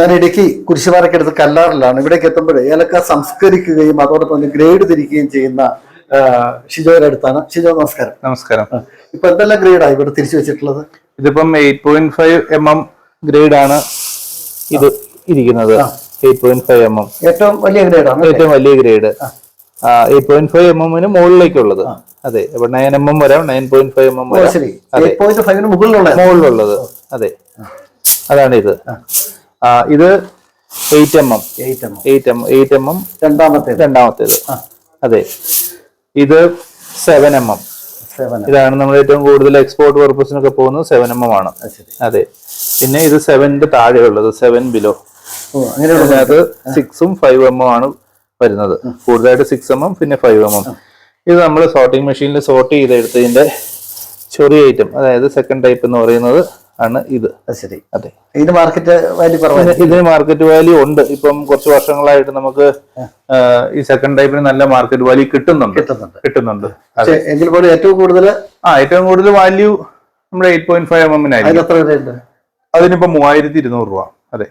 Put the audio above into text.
ഞാൻ ഇടുക്കി കുരിശുപാറയ്ക്കടുത്ത് കല്ലാറിലാണ്. ഇവിടേക്ക് എത്തുമ്പോൾ ഏലക്ക സംസ്കരിക്കുകയും അതോടൊപ്പം തന്നെ ഗ്രേഡ് തിരിക്കുകയും ചെയ്യുന്ന ഷിജോയുടെ അടുത്താണ്. ഷിജോ നമസ്കാരം. നമസ്കാരം. ഇപ്പൊ എന്തെല്ലാം ഗ്രേഡാണ് ഇവിടെ തിരിച്ചു വെച്ചിട്ടുള്ളത്? ഇതിപ്പം eight point five M M grade ആണ് ഇത് ഇരിക്കുന്നത്. Eight point five M M ഏറ്റവും വലിയ ഗ്രേഡാണ് ഏറ്റവും വലിയ grade. Eight point five M എമ്മിന് മുകളിലേക്കുള്ളത്. അതെ ഇപ്പൊ നയൻ എം എം വരാം nine point five M M വരാം. മുകളിലുള്ളത്. അതെ. അതാണ് ഇത് ഇത് eight M M. Eight M eight M eight M M രണ്ടാമത്തേത്. രണ്ടാമത്തേത്. അതെ. ഇത് സെവൻ എം എം. ഇതാണ് നമ്മൾ ഏറ്റവും കൂടുതൽ എക്സ്പോർട്ട് പർപ്പസിനൊക്കെ പോകുന്നത് സെവൻ എം എം ആണ്. അതെ പിന്നെ ഇത് സെവന്റെ താഴെ ഉള്ളത്. സെവൻ ബിലോ അങ്ങനെയുള്ളത് സിക്സും ഫൈവ് എം എം ആണ് വരുന്നത്. കൂടുതലായിട്ട് സിക്സ് എം എം പിന്നെ ഫൈവ് എം എം ഇത് നമ്മൾ സോർട്ടിംഗ് മെഷീനിൽ സോർട്ട് ചെയ്തെടുത്തതിന്റെ ചെറിയ ഐറ്റം അതായത് സെക്കൻഡ് ടൈപ്പ് എന്ന് പറയുന്നത് ആണ് ഇത്. ശരി. അതെ. ഇതിന് മാർക്കറ്റ് വാല്യൂ കുറവാണ് ഇതിന് മാർക്കറ്റ് വാല്യൂ ഉണ്ട്. ഇപ്പം കുറച്ച് വർഷങ്ങളായിട്ട് നമുക്ക് ഈ സെക്കൻഡ് ടൈപ്പിന് നല്ല മാർക്കറ്റ് വാല്യൂ കിട്ടുന്നുണ്ട്. കിട്ടുന്നുണ്ട്. കിട്ടുന്നുണ്ട്. എങ്കിൽ പോലും ഏറ്റവും കൂടുതൽ ആ ഏറ്റവും കൂടുതൽ വാല്യൂ നമ്മുടെ എയ്റ്റ് പോയിന്റ് ഫൈവ് എം വിലയുണ്ട് അതിനിപ്പോ മൂവായിരത്തി ഇരുന്നൂറ് രൂപ. അതെ.